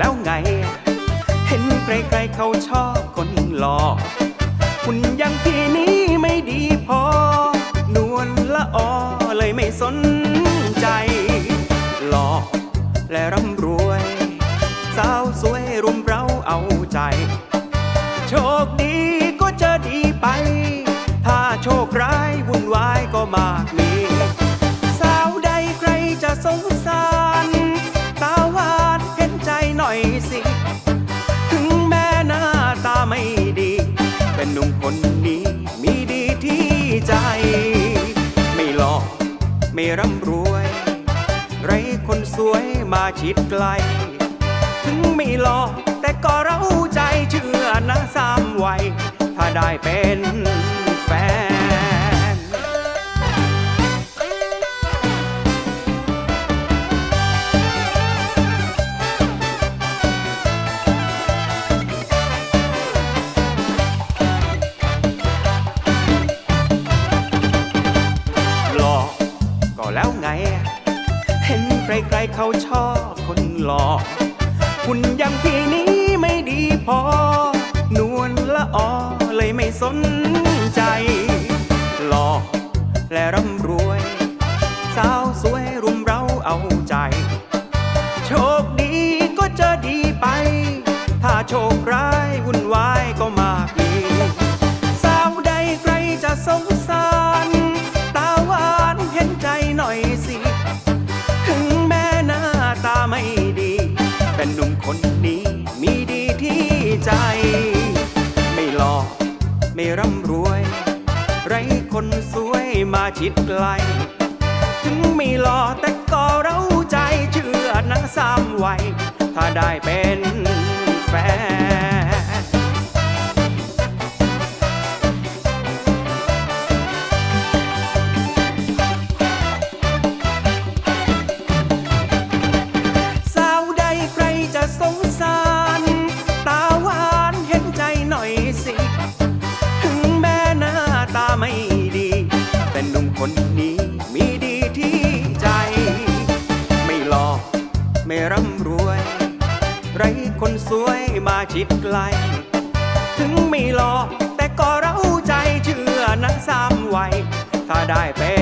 ล้วไง เห็นใครๆเขาชอบคนหล่อคุณยังพี่นี้ไม่ดีพอ นวลละออเลยไม่สนใจ หล่อและร่ำรวย สาวสวยรุมเราเอาใจ โชคดีก็จะดีไป ถ้าโชคร้ายวุ่นวายก็มากมี หน่อยสิ ถึงแม่หน้าตาไม่ดี เป็นหนุ่มคนนี้มีดีที่ใจ ไม่หลอกไม่ร่ำรวย ไรคนสวยมาชิดไกล ถึงไม่หลอกแต่ก็เราใจเชื่อนะสามวัยถ้าได้เป็น ใครๆเขาชอบคนหล่อคุณอยังพี่นี้ไม่ดีพอ นวลละออเลยไม่สนใจ หล่อและร่ำรวย สาวสวยรุมเราเอาใจ โชคดีก็จะดีไป ถ้าโชคร้ายวุ่นวายก็มา แต่หนุ่มคนนี้มีดีที่ใจ ไม่หลอกไม่ร่ำรวย ไรคนสวยมาชิดไกล ถึงไม่หล่อแต่ก็เราใจเชื่อนะสามวัยถ้าได้เป็น ไม่ร่ำรวย ไรคนสวยมาชิดไกล ถึงไม่หลอแต่ก็เราใจเชื่อนะสามวัยถ้าได้เป็น